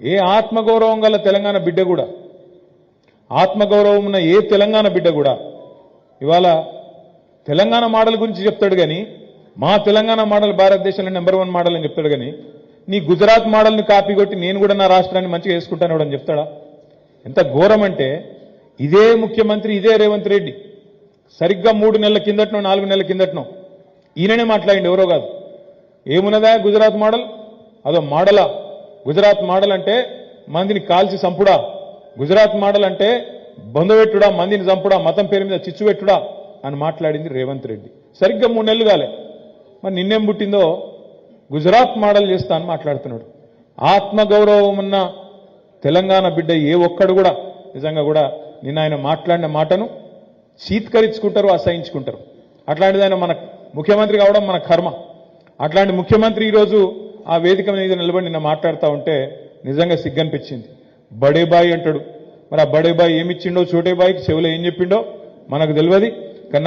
ఏ ఆత్మగౌరవం గల తెలంగాణ బిడ్డ కూడా ఆత్మగౌరవం ఉన్న ఏ తెలంగాణ బిడ్డ కూడా ఇవాళ తెలంగాణ మోడల్ గురించి చెప్తాడు కానీ మా తెలంగాణ మోడల్ భారతదేశంలో నెంబర్ వన్ మోడల్ అని చెప్తాడు కానీ నీ గుజరాత్ మోడల్ని కాపీ కొట్టి నేను కూడా నా రాష్ట్రాన్ని మంచిగా వేసుకుంటాను అని చెప్తాడా? ఎంత ఘోరం అంటే ఇదే ముఖ్యమంత్రి ఇదే రేవంత్ రెడ్డి సరిగ్గా మూడు నెలల కిందటనో నాలుగు నెలల కిందటనో ఈయననే మాట్లాడింది ఎవరో కాదు. ఏమున్నదా గుజరాత్ మోడల్? అదో మోడలా గుజరాత్ మోడల్ అంటే మందిని కాల్చి సంపుడా గుజరాత్ మోడల్ అంటే బంధువెట్టుడా మందిని చంపుడా మతం పేరు మీద చిచ్చు పెట్టుడా అని మాట్లాడింది రేవంత్ రెడ్డి. సరిగ్గా మూడు నెలలు కాలే. మరి నిన్నేం పుట్టిందో? గుజరాత్ మోడల్ చేస్తా అని మాట్లాడుతున్నాడు. ఆత్మగౌరవం ఉన్న తెలంగాణ బిడ్డ ఏ ఒక్కడు కూడా నిజంగా కూడా నిన్న ఆయన మాట్లాడిన మాటను చీత్కరించుకుంటారు అసహించుకుంటారు. అట్లాంటిది ఆయన మన ముఖ్యమంత్రి కావడం మన కర్మ. అట్లాంటి ముఖ్యమంత్రి ఈరోజు ఆ వేదిక మీద నిలబడి నిన్న మాట్లాడుతూ ఉంటే నిజంగా సిగ్గనిపించింది. బడేబాయి అంటాడు. మరి ఆ బడేబాయి ఏమిచ్చిండో చోటేబాయికి చెవిలో చెవులో ఏం చెప్పిండో మనకు తెలియదు. కానీ